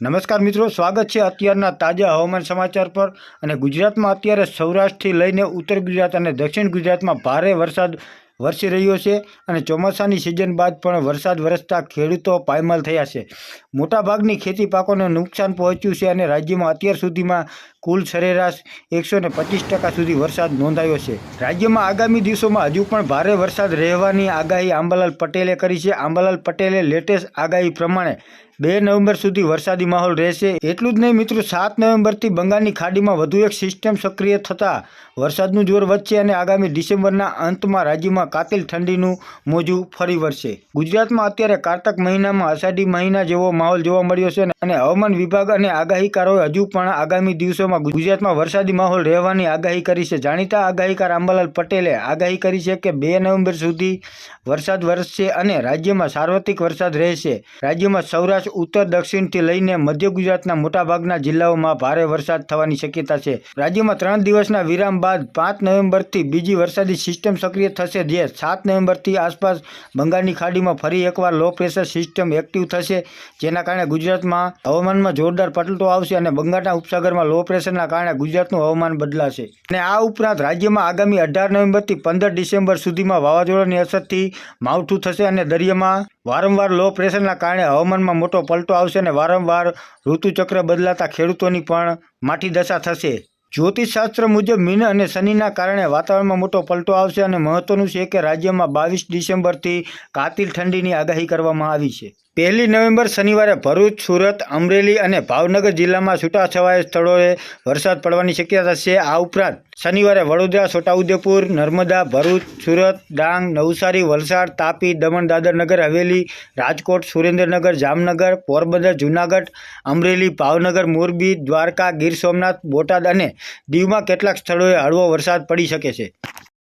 નમસ્કાર મિત્રો, સ્વાગત છે અત્યારના તાજા હવામાન સમાચાર પર અને ગુજરાતમાં અત્યારે સૌરાષ્ટ્રથી લઈને ઉત્તર ગુજરાત અને દક્ષિણ ગુજરાતમાં ભારે વરસાદ વરસી રહ્યો છે અને ચોમાસાની સિઝન બાદ પણ વરસાદ વરસતા ખેડૂતો પાયમાલ થયા છે. મોટાભાગની ખેતી પાકોને નુકસાન પહોંચ્યું છે અને રાજ્યમાં અત્યાર સુધીમાં કુલ સરેરાશ એકસો સુધી વરસાદ નોંધાયો છે. રાજ્યમાં આગામી દિવસોમાં હજુ પણ ભારે વરસાદ રહેવાની આગાહી આંબાલાલ પટેલે કરી છે. આંબાલાલ પટેલે લેટેસ્ટ આગાહી પ્રમાણે બે નવેમ્બર સુધી વરસાદી માહોલ રહેશે. એટલું જ નહીં મિત્રો, સાત નવેમ્બરથી બંગાળની ખાડીમાં વધુ એક સિસ્ટમ સક્રિય થતાં વરસાદનું જોર વધશે અને આગામી ડિસેમ્બરના અંતમાં રાજ્યમાં કાતિલ ઠંડીનું મોજું ફરી વળશે. ગુજરાતમાં અત્યારે કારતક મહિનામાં અષાઢી મહિના જેવો માહોલ જોવા મળ્યો છે અને હવામાન વિભાગ અને આગાહીકારોએ હજુ પણ આગામી દિવસોમાં ગુજરાતમાં વરસાદી માહોલ રહેવાની આગાહી કરી છે. જાણીતા આગાહીકાર આંબાલાલ પટેલે આગાહી કરી છે કે બે નવેમ્બર સુધી વરસાદ વરસશે અને રાજ્યમાં સાર્વત્રિક વરસાદ રહેશે. રાજ્યમાં સૌરાષ્ટ્ર ઉત્તર, દક્ષિણથી લઈને મધ્ય ગુજરાતના મોટાભાગના જિલ્લાઓમાં ભારે વરસાદ થવાની શક્યતા છે. રાજ્યમાં ત્રણ દિવસના વિરામ બાદ પાંચ નવેમ્બરથી બીજી વરસાદી સિસ્ટમ સક્રિય થશે. જે સાત નવેમ્બરથી આસપાસ બંગાળની ખાડીમાં ફરી એકવાર લો પ્રેશર સિસ્ટમ એક્ટિવ થશે, જેના કારણે ગુજરાતમાં હવામાનમાં જોરદાર પટલતો આવશે અને બંગાળના ઉપસાગરમાં લો પ્રેશરના કારણે ગુજરાતનું હવામાન બદલાશે. અને આ ઉપરાંત રાજ્યમાં આગામી અઢાર નવેમ્બરથી પંદર ડિસેમ્બર સુધીમાં વાવાઝોડાની અસરથી માવઠું થશે અને દરિયામાં વારંવાર લો પ્રેશરના કારણે હવામાનમાં મોટો પલટો આવશે અને વારંવાર ઋતુચક્ર બદલાતા ખેડૂતોની પણ માઠી દશા થશે. જ્યોતિષશાસ્ત્ર મુજબ મીન અને શનિના કારણે વાતાવરણમાં મોટો પલટો આવશે અને મહત્વનું છે કે રાજ્યમાં બાવીસ ડિસેમ્બરથી કાતિલ ઠંડીની આગાહી કરવામાં આવી છે. પહેલી નવેમ્બર શનિવારે ભરૂચ, સુરત, અમરેલી અને ભાવનગર જિલ્લામાં છૂટાછવાયા સ્થળોએ વરસાદ પડવાની શક્યતા છે. આ ઉપરાંત શનિવારે વડોદરા, છોટાઉદેપુર, નર્મદા, ભરૂચ, સુરત, ડાંગ, નવસારી, વલસાડ, તાપી, દમણ દાદર નગર હવેલી, રાજકોટ, સુરેન્દ્રનગર, જામનગર, પોરબંદર, જૂનાગઢ, અમરેલી, ભાવનગર, મોરબી, દ્વારકા, ગીર સોમનાથ, બોટાદ અને દીવમાં કેટલાક સ્થળોએ હળવો વરસાદ પડી શકે છે.